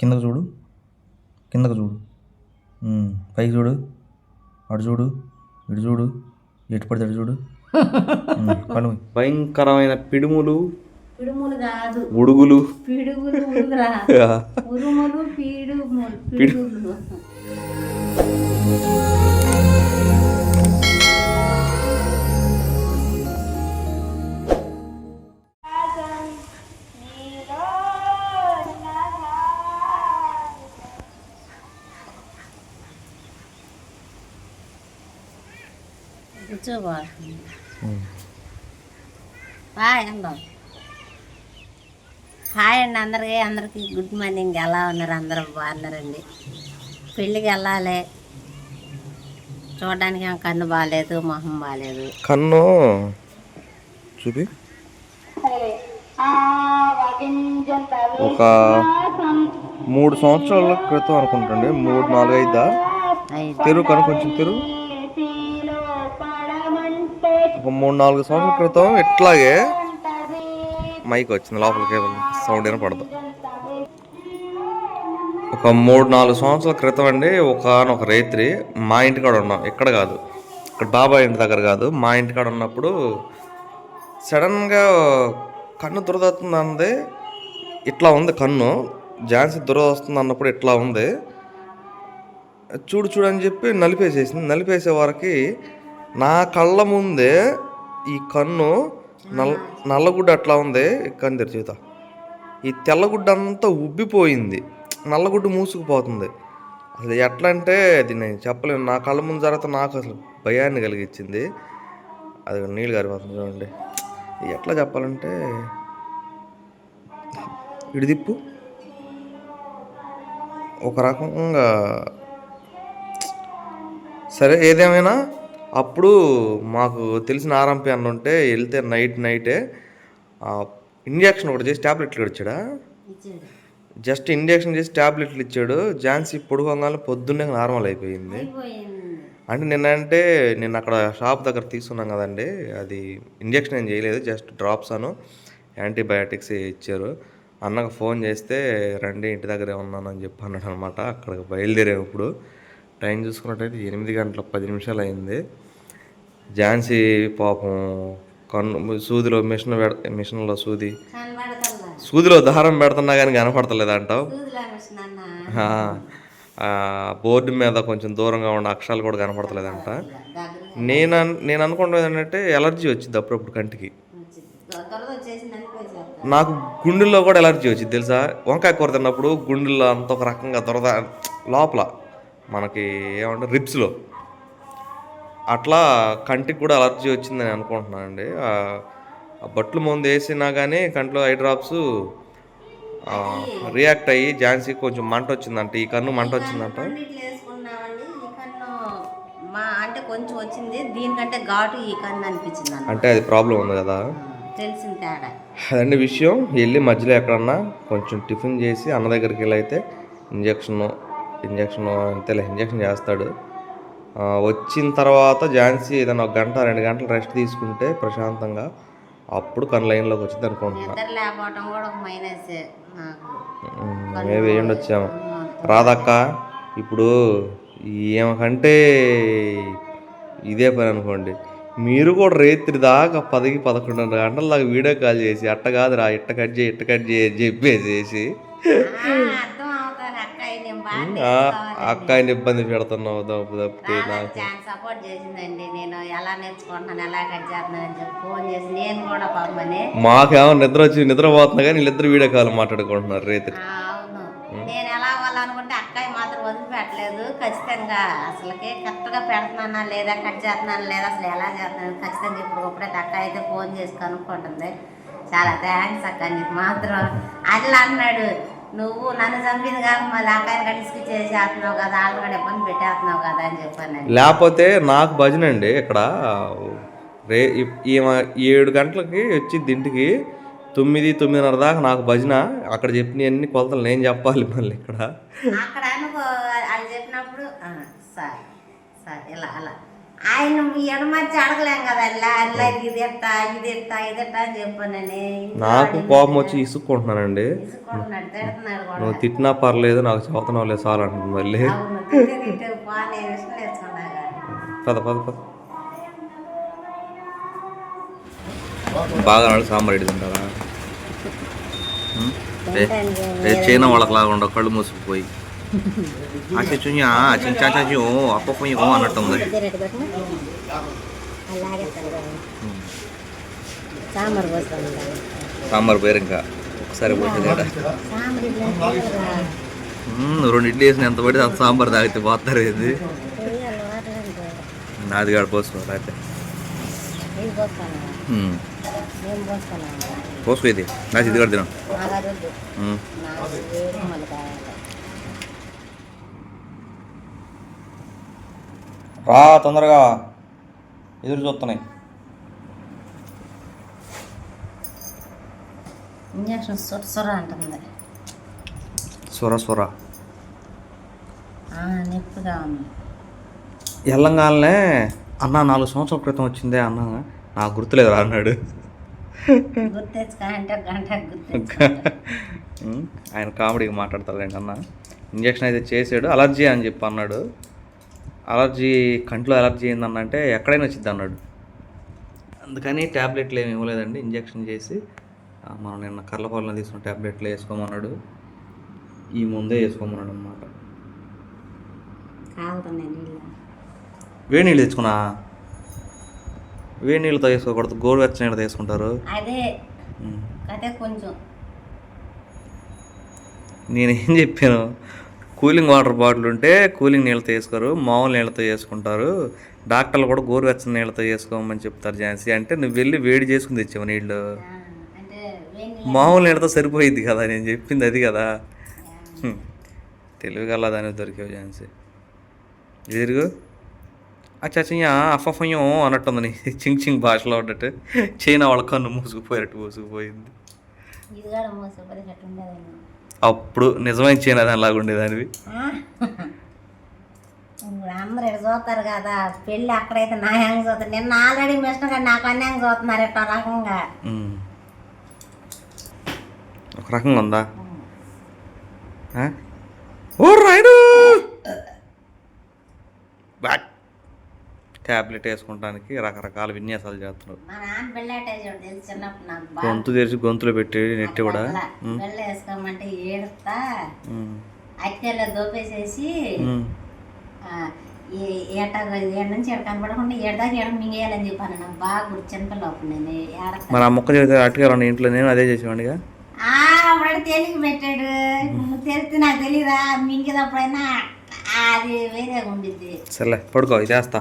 కిందకు చూడు. కిందకు చూడు. పైకి చూడు. అటు చూడు. ఇటు చూడు. ఎటు పడితే అటు చూడు. భయంకరమైన పిడుములు. పిడుములు కాదు ఉడుగులు. పిడుగులు ఉరుములు పీడుములు పిడుగులు. హాయ్ అండి హాయ్ అండి అందరికీ. అందరికీ గుడ్ మార్నింగ్. ఎలా ఉన్నారు? అందరూ బాగున్నారండి. పెళ్ళికి వెళ్ళాలి. చూడడానికి కన్ను బాగాలేదు మొహం బాగాలేదు కన్ను చూపి. ఒక మూడు సంవత్సరాల క్రితం అనుకుంటండి మూడు నాలుగు ఐదా ఐదు తెరు కను కొంచెం తెరు ఒక మూడు నాలుగు సంవత్సరాల క్రితం ఇట్లాగే మైక్ వచ్చింది లోపలికి సౌండ్ వినపడదు ఒక మూడు నాలుగు సంవత్సరాల క్రితం అండి ఒకనొక ఒక రైత్రి మా ఇంటికాడ ఉన్నాం. ఇక్కడ కాదు. ఇక్కడ బాబాయ్ ఇంటి దగ్గర కాదు. మా ఇంటికాడ ఉన్నప్పుడు సడన్గా కన్ను దురదవుతుంది వస్తుంది ఇట్లా ఉంది కన్ను. ఝాన్సీ దురద వస్తుంది అన్నప్పుడు ఇట్లా ఉంది. చూడు చూడు అని చెప్పి నలిపేసేసింది. నలిపేసే వారికి నా కళ్ళ ముందే ఈ కన్ను నల్ నల్లగుడ్డ అట్లా ఉంది? కన్ను తెరిచేత ఈ తెల్లగుడ్డ అంతా ఉబ్బిపోయింది. నల్లగుడ్డ మూసుకుపోతుంది. అసలు ఎట్లా అంటే అది నేను చెప్పలేను. నా కళ్ళ ముందు జరుగుతా నాకు అసలు భయాన్ని కలిగించింది అది నీళ్ళు గారిపోతుంది చూడండి. ఎట్లా చెప్పాలంటే ఇడిదిప్పు ఒక రకంగా సరే ఏదేమైనా అప్పుడు మాకు తెలిసిన ఆర్ఎంపీ అన్న ఉంటే వెళ్తే నైట్ నైటే ఇంజక్షన్ ఒకటి చేసి ట్యాబ్లెట్లు ఇచ్చాడా? జస్ట్ ఇంజక్షన్ చేసి ట్యాబ్లెట్లు ఇచ్చాడు. ఝాన్సీ పొడుకోగానే పొద్దున్నే నార్మల్ అయిపోయింది. అయిపోయింది. అంటే నిన్నంటే నేను అక్కడ షాప్ దగ్గర తీసుకున్నాం కదండి అది ఇంజక్షన్ ఏం చేయలేదు జస్ట్ డ్రాప్స్ అను యాంటీబయాటిక్స్ ఇచ్చారు. అన్నకు ఫోన్ చేస్తే రండి ఇంటి దగ్గరే ఉన్నాను అని చెప్పి అన్నాడు అనమాట అక్కడికి బయలుదేరాము ఇప్పుడు. టైం చూసుకున్నట్టయితే ఎనిమిది గంటల పది నిమిషాలు అయింది. ఝాన్సీ పాపం కన్ను సూదిలో మిషన్ పెడ మిషన్లో సూది. సూదిలో దారం పెడుతున్నా కానీ కనపడతలేదు అంటావు బోర్డు మీద కొంచెం దూరంగా ఉన్న అక్షరాలు కూడా కనపడతలేదంట. నేను నేను అనుకుంటున్నది ఏంటంటే ఎలర్జీ వచ్చింది అప్పుడప్పుడు కంటికి. నాకు గుండెల్లో కూడా ఎలర్జీ వచ్చింది తెలుసా? వంకాయ కూర తిన్నప్పుడు గుండెల్లో అంత ఒక రకంగా దొరద లోపల మనకి ఏమంటారు రిప్స్లో అట్లా కంటికి కూడా అలర్జీ వచ్చిందని అనుకుంటున్నానండి. ఆ ఆ బట్లు ముందు వేసినా కానీ కంట్లో ఐ డ్రాప్స్ రియాక్ట్ అయ్యి ఝాన్సీకి కొంచెం మంట వచ్చిందంట. ఈ కన్ను మంట వచ్చిందంట. అంటే కొంచెం వచ్చింది. దీనికంటే ఘాటు ఈ కన్ను అనిపించింది అంటే అది ప్రాబ్లం ఉంది కదా. తెలిసిన తేడా. అదండి విషయం. వెళ్ళి మధ్యలో ఎక్కడన్నా కొంచెం టిఫిన్ చేసి అన్న దగ్గరికి వెళ్ళి అయితే ఇంజక్షన్ ఇంజక్షన్ అంతేలే ఇంజక్షన్ చేస్తాడు. వచ్చిన తర్వాత ఝాన్సీ ఏదైనా ఒక గంట రెండు గంటలు రెస్ట్ తీసుకుంటే ప్రశాంతంగా అప్పుడు కన్ లైన్లోకి వచ్చింది అనుకుంటున్నా. వేయండి వచ్చాము రాదక్క ఇప్పుడు ఏమకంటే ఇదే పని అనుకోండి. మీరు కూడా రేత్రి దాకా పదికి పదకొండున్నర గంటల దాకా వీడియో కాల్ చేసి అట్ట కాదురా ఇట్ట కట్ చేయి ఇట్ట కట్ చేయి అని చెప్పేసేసి అక్క నేను బాగా ఆ అక్కాయిని ఇబ్బంది పెడుతున్నావు తప్పు తప్పితే నాకు చాలా సపోర్ట్ చేసిందండి. నేను ఎలా నేర్చుకుంటున్నాను ఎలా కట్ చేస్తున్నాను అని చెప్పి ఫోన్ చేసి నేను కూడా పంపని. మాకేమో నిద్ర వచ్చి నిద్రపోతున్నా కానీ వీళ్ళిద్దరు వీడియో కాల్ మాట్లాడుకుంటున్నారు రేత్రి ఆ, అవును. నేను ఎలా అవ్వాలనుకుంటే అక్కయ్య మాత్రం వదిలిపెట్టలేదు. ఖచ్చితంగా అసలుకి కరెక్ట్గా పెడుతున్నానా లేదా కట్ చేస్తున్నానా లేదా అసలు ఎలా చేస్తున్నాను ఖచ్చితంగా ఇప్పుడు ఒకటే అక్క అయితే ఫోన్ చేసి కనుక్కుంటుంది. చాలా థ్యాంక్స్ అక్క నీకు మాత్రం అట్లా అన్నాడు. నువ్వు నన్ను చంపింది కాక మళ్ళీ అక్కని కడిసి చేసేస్తున్నావు కదా వాళ్ళు కూడా ఇబ్బంది పెట్టేస్తున్నావు కదా అని చెప్పాను లేకపోతే నాకు భజన అండి ఇక్కడ. రే ఈమె ఏడు గంటలకి వచ్చింది ఇంటికి తొమ్మిది తొమ్మిదిన్నర దాకా నాకు భజన అక్కడ చెప్పిన అన్ని కొలతలు నేను చెప్పాలి మళ్ళీ ఇక్కడ. అక్కడ వాళ్ళు చెప్పినప్పుడు "ఆ, సార్ సార్ ఇలా అలా. ఆయన ఎడమర్చి అడగలేం కదా అలా అలా ఇది ఎట్టా ఇది ఎట్టా ఇది ఎట్టా అని చెప్పానని. నాకు కోపం వచ్చి ఇసుక్కుంటున్నానండి. తీసుకుంటున్నాడు తిడుతున్నాడు కూడా. నువ్వు తిట్టినా పర్లేదు నాకు చదువుతున్నావు లేదు చాలు అంటుంది మళ్ళీ. అవును తిట్టే తిట్టే పా నేను ఇష్టం నేర్చుకున్నాగా పద పద పద. బాగా నాడు సాంబార్ ఇడ్లీ తింటారా? ఏ చైనా వాళ్ళకి లాగా ఉండవు కళ్ళు మూసుకుపోయి. అచ్చా చించాచు అప్పపోయి అన్నట్టుంది అలాగే సాంబార్ పోస్తాను సాంబార్ పేరు ఇంకా ఒకసారి పోతుంది కదా సాంబార్ రెండు ఇడ్లీ వేసిన ఎంత పడితే అంత సాంబార్ తాగితే పోతారు ఇది నాది కాడ పోసుకోవాలి అయితే నేను పోస్తాను పోస్తాను పోసుకో ఇది నాకు ఇది కూడా తినం. నాకు మళ్ళీ కావాలి రా తొందరగా. ఎదురు చూస్తున్నాయి. ఇంజక్షన్ సొర సొర అంటుంది. సొర సొర. ఆ, నొప్పిగా ఉంది. ఎల్లంగానే అన్న నాలుగు సంవత్సరాల క్రితం వచ్చిందే అన్న. నాకు గుర్తులేదు రా అన్నాడు. ఆయన కామెడీగా మాట్లాడతారండి అన్న. ఇంజక్షన్ అయితే చేసాడు అలర్జీ అని చెప్పి అన్నాడు. అలర్జీ కంట్లో అలర్జీ అయిందన్న అంటే ఎక్కడైనా వచ్చింది అన్నాడు. అందుకని ట్యాబ్లెట్లు ఏమి ఇవ్వలేదండి ఇంజక్షన్ చేసి మనం నిన్న కర్లపాలన తీసుకున్న ట్యాబ్లెట్లు వేసుకోమన్నాడు. ఈ ముందే వేసుకోమన్నాడు అనమాట వేడి నీళ్ళు తెచ్చుకున్నా. వేడి నీళ్ళతో వేసుకోకూడదు గోరువెచ్చని నీళ్ళు తీసుకుంటారు. అదే కొంచెం. నేనేం చెప్పాను కూలింగ్ వాటర్ బాటిల్ ఉంటే కూలింగ్ నీళ్ళతో వేసుకోరు మామూలు నీళ్ళతో వేసుకుంటారు. డాక్టర్లు కూడా గోరువెచ్చని నీళ్ళతో వేసుకోమని చెప్తారు ఝాన్సీ. అంటే నువ్వు వెళ్ళి వేడి చేసుకుని తెచ్చావు నీళ్ళు? మామూలు నీళ్ళతో సరిపోయింది కదా నేను చెప్పింది అది కదా. తెలివి తెలివిగల దాన్ని దొరికావు ఝాన్సీ. ఎదురుగు అచ్చయ్య అఫఫయ్యం అన్నట్టుంది నీ చింగ్ చింగ్ భాషలో ఉన్నట్టు చైనా వాళ్ళ కన్ను మూసుకుపోయినట్టు మూసుకుపోయింది. అప్పుడు నిజమైన చైనా దానిలాగా ఉండేదానివి ఆ? ఇప్పుడు అందరు ఇక్కడ చూస్తారు కదా పెళ్ళి అక్కడైతే నా హ్యాంగ్ చూస్తారు నిన్న ఆల్రెడీ మిషన్ కానీ నాకు అన్యాంగ్ చూస్తున్నారు ఎట్టో రకంగా. ఒక రకంగా ఉందా? ఓ రాయుడు బ్యాట్ ట్యాబ్లెట్ వేసుకుంటానికి రకరకాల విన్యాసాలు చేస్తున్నారు. గొంతు తెరిచి గొంతులో పెట్టి నెట్టి కూడా. వేసుకోమంటే దోపేసేసి ఏట ఏడు నుంచి ఏడు కనపడకుండా ఏడదాకా ఏడ మింగేయాలని చెప్పాను. నాకు బాగా గుర్తు చిన్నపిల్ల అప్పుడు నేను ఏడక మరి ఆ మొక్క చెబితే అట్టుగా ఇంట్లో నేను అదే చేసేవాడిగా? ఆ, అప్పుడు తేలిక పెట్టాడు. తెలిస్తే నాకు తెలియదా మింగేటప్పుడైనా అది వేరేగా ఉండిద్ది. సర్లే పడుకో వేస్తా.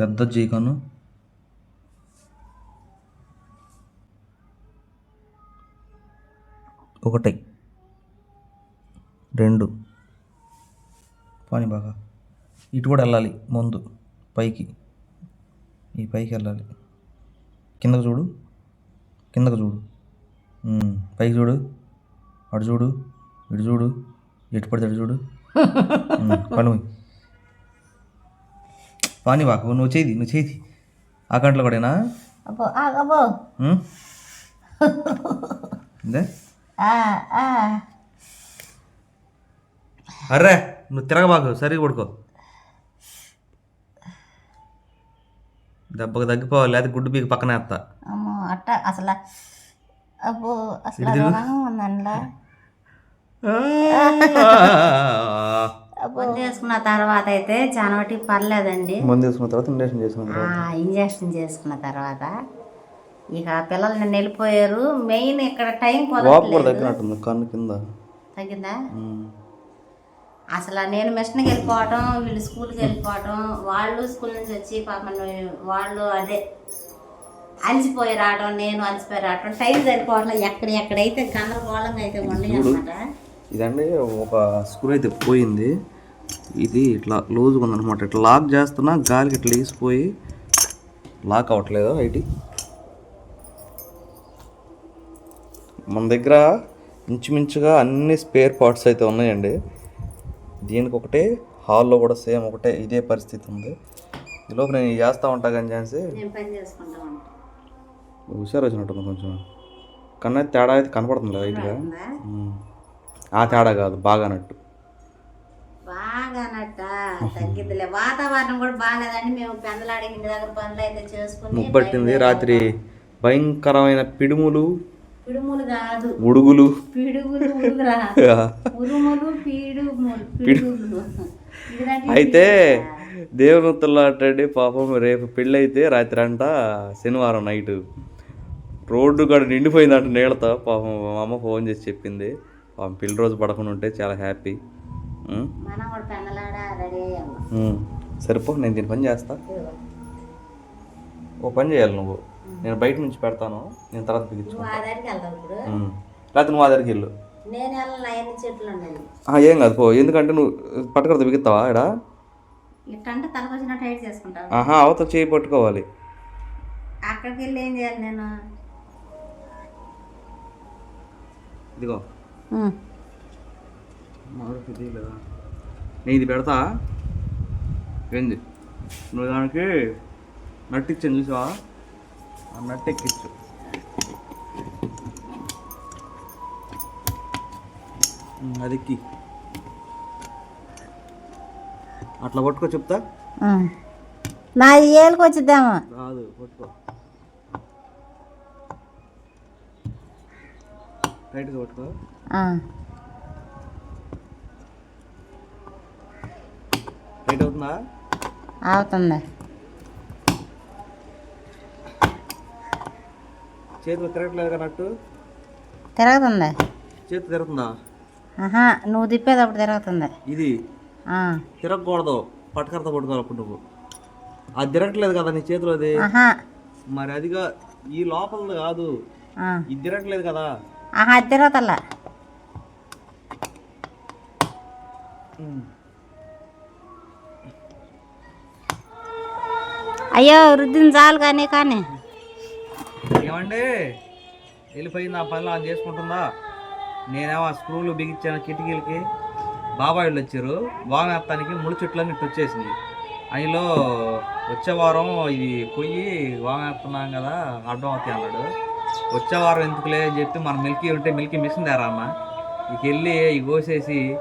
పెద్ద జీకను. ఒకటి. రెండు. పని బాగా. ఇటు కూడా వెళ్ళాలి ముందు పైకి. ఈ పైకి వెళ్ళాలి. కిందకు చూడు. కిందకు చూడు. పైకి చూడు. అటు చూడు. ఇటు చూడు. ఎటు పడితే అటు చూడు. ఉమ్, బాకు నువ్వు చేయి నువ్వు చేయి. ఆ గంటలో కూడానా అబ్బో అబ్బో. అర్రే నువ్వు తిరగబాకు సరిగా పడుకో. దెబ్బకు తగ్గిపోవాలి లేదా గుడ్డు బీకి పక్కనే వేస్తా. అట్ట అసలు. అబ్బో అసలు మందు వేసుకున్న తర్వాత అయితే చాలా మటుకు పర్లేదండి. ముందు తీసుకున్న తర్వాత ఇండక్షన్ చేసుకున్న ఇంజక్షన్ చేసుకున్న తర్వాత ఇక పిల్లలు నిన్న వెళ్ళిపోయారు మెయిన్ ఇక్కడ టైం తగ్గినట్టుంది కన్ను కింద. తగ్గిందా. అసలు నేను మిషన్కి వెళ్ళిపోవటం వీళ్ళు స్కూల్కి వెళ్ళిపోవటం వాళ్ళు స్కూల్ నుంచి వచ్చి పాపం వాళ్ళు అదే అలసిపోయి రావడం నేను అలసిపోయి రావడం టైం సరిపోవట్లేదు. ఎక్కడ ఎక్కడైతే గందరగోళంగా అయితే ఉన్నాయి అనమాట ఇదండి ఒక స్క్రూ అయితే పోయింది. ఇది ఇట్లా లూజ్గా ఉందన్నమాట. ఇట్లా లాక్ చేస్తున్నా గాలికి ఇట్లా వేసిపోయి లాక్ అవ్వట్లేదు ఐటి? మన దగ్గర ఇంచుమించుగా అన్ని స్పేర్ పార్ట్స్ అయితే ఉన్నాయండి. దీనికి ఒకటే హాల్లో కూడా సేమ్ ఒకటే ఇదే పరిస్థితి ఉంది. ఈలోపు నేను చేస్తూ ఉంటా కానీ చేసి హుషారు వచ్చినట్టుంది కొంచెం. కన్నా తేడా అయితే కనపడుతుంది? ఉమ్. ఆ తేడా కాదు బాగా బాగా నట్ట తగ్గిద్దిలే. వాతావరణం కూడా బాగాలేదండి. మేము పెందలాడి ఇంటి దగ్గర పనులు అయితే చేసుకుని ముప్పట్టింది రాత్రి. భయంకరమైన పిడుములు. పిడుములు కాదు. ఉడుగులు. పిడుగులు ఉరుములు పీడుములు పిడుగులు. అయితే దేవునొత్తులాటండి పాపం రేపు పెళ్ళి అయితే రాత్రి అంట శనివారం నైట్. రోడ్డు కూడా నిండిపోయిందంట నీళ్ళతో. పాపం మా అమ్మ ఫోన్ చేసి చెప్పింది. పాపం పెళ్ళి రోజు పడకుండా ఉంటే చాలా హ్యాపీ. సరిపో నేను దీని పని చేస్తా. ఓ పని చేయాలి నువ్వు. నేను బయట నుంచి పెడతాను. నేను తర్వాత లేకపోతే నువ్వు ఆ దగ్గరికి వెళ్ళు ఏం కాదు పో. ఎందుకంటే నువ్వు పట్టుకడత బిగుతావా చేసుకుంటావు. ఆహా అవతల చేయి పట్టుకోవాలి. అక్కడికి వెళ్ళి ఏం చేయాలి నేను? ఇదిగో. తీయలేదా? నేను ఇది పెడతా. ఏంది? నువ్వు దానికి నట్టు ఇచ్చాను చూసావా? ఆ నట్టు ఎక్కిచ్చు. అది ఎక్కి. అట్లా పట్టుకో చెప్తా. నా ఏళ్ళకి వచ్చిద్దామా. రాదు పట్టుకో. టైట్గా పట్టుకో. టైట్ అవుతుందా. అవుతుంది చేతిలో తిరగట్లేదు నట్టు తిరుగుతుంది. చేతి తిరుగుతుందా? ఆహా నువ్వు తిప్పేటప్పుడు తిరుగుతుంది. ఇది? తిరగకూడదు. పట్టుకరత పట్టుకోవాలి అప్పుడు నువ్వు అది తిరగట్లేదు కదా నీ చేతిలో అది? మరి అదిగా ఈ లోపల కాదు. ఇది తిరగట్లేదు కదా? ఆహా తిరుగుతల్లా. అయ్యో వృద్ధిని చాలు కానీ కానీ. ఏమండి? వెళ్ళిపోయింది నా పనులు అది చేసుకుంటుందా? నేనేమో ఆ స్క్రూలు బిగించాను కిటికీలకి. బాబాయిళ్ళు వచ్చారు. వామేత్తానికి ముడి చెట్లన్నీ ఇటు వచ్చేసింది అందులో వచ్చే వారం ఇది పొయ్యి వామేస్తున్నాం కదా అడ్డం అవుతాయి అన్నాడు. వచ్చే వారం ఎందుకులే అని చెప్పి మన మిల్కీ ఉంటే మిల్కీ మిషన్ తేరా అమ్మ. ఇక వెళ్ళి ఇవి కోసేసి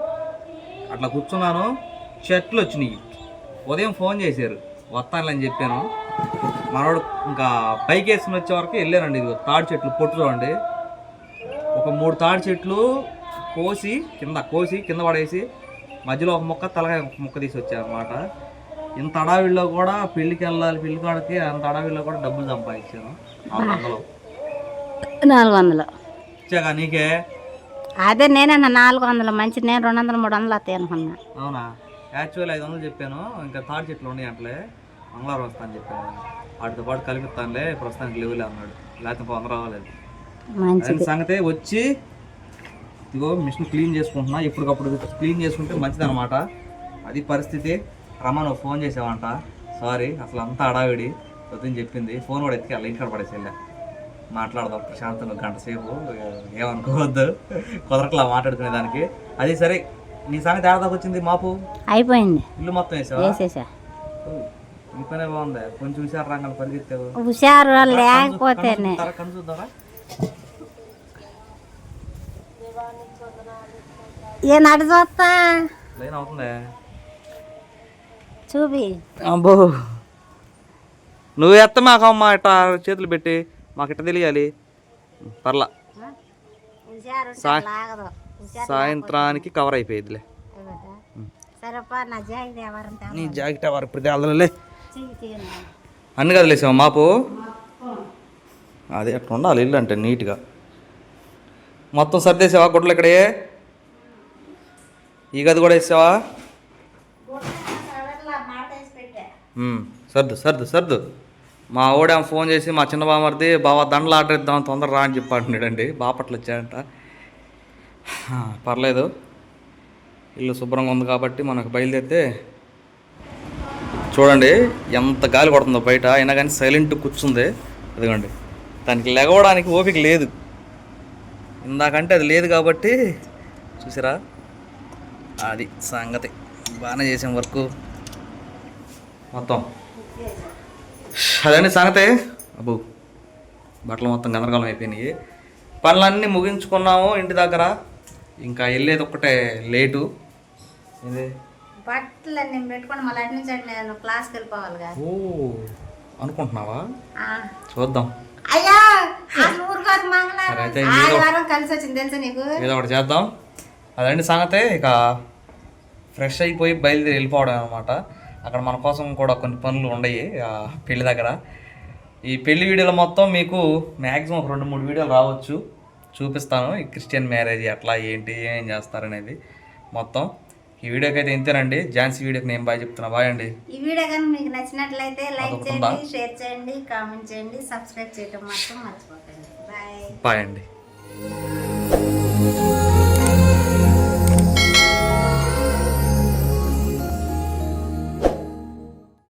అట్లా కూర్చున్నాను. చెట్లు వచ్చినాయి. ఉదయం ఫోన్ చేశారు. వస్తానులే చెప్పాను. మనోడు ఇంకా పైకి వేసుకుని వచ్చే వరకు వెళ్ళానండి. ఇది తాడి చెట్లు పొట్టు చూడండి. ఒక మూడు తాడి చెట్లు కోసి కింద కోసి కింద పడేసి మధ్యలో ఒక మొక్క తలకాయ ఒక మొక్క తీసి వచ్చాను అనమాట ఇంత అడావిల్లో కూడా పెళ్ళికి వెళ్ళాలి పెళ్ళి కాడికి అంత అడావిల్లో కూడా డబ్బులు సంపాదించాను. నాలుగు వందలు. నాలుగు వందలు. ఇచ్చాక నీకే? అదే నేనన్నా నాలుగు వందలు. మంచి నేను రెండు వందలు మూడు వందలు వస్తాయి అనుకున్నా. అవునా? యాక్చువల్ ఐదు వందలు చెప్పాను. ఇంకా తాడి చెట్లు ఉన్నాయి అంటే మంగళవారం వస్తాను చెప్పాను. వాటితో పాటు కలిపిస్తానులే ప్రస్తుతానికి లేవులే అన్నాడు. లేకపోతే వంద రావాలేదు. అదే సంగతే వచ్చి ఇదిగో మిషన్ క్లీన్ చేసుకుంటున్నా ఇప్పటికప్పుడు క్లీన్ చేసుకుంటే మంచిది అనమాట అది పరిస్థితి. రమ్మను ఫోన్ చేసావంట. సారీ అసలు అంతా అడావిడి వద్దని చెప్పింది. ఫోన్ కూడా ఎత్తికి అలా ఇంటికాడ పడేసి వెళ్ళా. మాట్లాడదాం ప్రశాంతంగా గంట సేపు. ఏమనుకోవద్దు. కుదరట్లా మాట్లాడుకునే దానికి అది సరే నీ సంగతి ఏడాదికి వచ్చింది మాపు? అయిపోయింది. ఇల్లు మొత్తం వేసావా? బాగుంది కొంచెం చూసారు రంగాలు పరిగెత్తావు హుషారు లేకపోతేనే. తర కన్ను చూద్దారా ఏ నడు చూస్తా? లైన్ అవుతుందే? చూపి. అబ్బో. నువ్వు ఎత్త మాకు అమ్మ ఇట్లా చేతులు పెట్టి. మాకు ఇట్ట తెలియాలి. పర్లా. సాయంత్రానికి కవర్ అయిపోయిందిలే సరేపా నా జాగ్రత్త ఎవరంతా నీ జాకెట్ ఎవరు? ఇప్పుడు. అన్ని కదిలేసావా? మాపు? అది అట్లా ఉండాలి ఇల్లు అంటే నీట్గా. మొత్తం సర్దేసావా గుడ్లు ఇక్కడే? ఈ గది కూడా వేసావా? సర్దు సర్దు సర్దు. మా ఓడేమో ఫోన్ చేసి మా చిన్న బామర్ది బావా దండలు ఆర్డర్ ఇద్దాం తొందరగా రా అని చెప్పాడున్నాడండి బాపట్లు బాపట్ల వచ్చాడంట. పర్లేదు. ఇల్లు శుభ్రంగా ఉంది కాబట్టి మనకు బయలుదేరితే చూడండి ఎంత గాలి కొడుతుందో బయట అయినా కానీ సైలెంట్ కూర్చుంది. ఇదిగోండి దానికి లెగవడానికి ఓపిక లేదు. ఇందాకంటే అది లేదు కాబట్టి చూసారా? అది సంగతి. బాగానే చేసాం వర్క్. మొత్తం. అదండి సంగతే. అబ్బు బట్టలు మొత్తం గందరగోళం అయిపోయినాయి. పనులన్నీ ముగించుకున్నాము ఇంటి దగ్గర. ఇంకా వెళ్ళేది ఒక్కటే లేటు. ఇది బట్టలు నేను పెట్టుకొని మళ్ళీ అటు నుంచి నేను క్లాస్కి వెళ్ళిపోవాలిగా ఓ అనుకుంటున్నావా. చూద్దాం. అయ్యా అసలు ఊరుకోదు సరే మంగళవారం ఆదివారం కలిసి వచ్చింది తెలుసా నీకు? ఏదో ఒకటి చేద్దాం. అదండి సంగతే ఇక ఫ్రెష్ అయిపోయి బయలుదేరి వెళ్ళిపోవడం అనమాట అక్కడ మన కోసం కూడా కొన్ని పనులు ఉన్నాయి పెళ్ళి దగ్గర. ఈ పెళ్ళి వీడియోలు మొత్తం మీకు మ్యాక్సిమం ఒక రెండు మూడు వీడియోలు రావచ్చు. చూపిస్తాను ఈ క్రిస్టియన్ మ్యారేజ్ ఎట్లా ఏంటి ఏం చేస్తారనేది మొత్తం. ఈ వీడియోకి అయితే ఇంతేనండి. ఝాన్సీ వీడియోకి నేను బాయ్ చెప్తున్నా. బాయ్ అండి. ఈ వీడియో కానీ మీకు నచ్చినట్లయితే లైక్? చేయండి షేర్ చేయండి కామెంట్ చేయండి సబ్స్క్రైబ్ చేయడం మాత్రం మర్చిపోకండి. బాయ్. బాయ్ అండి.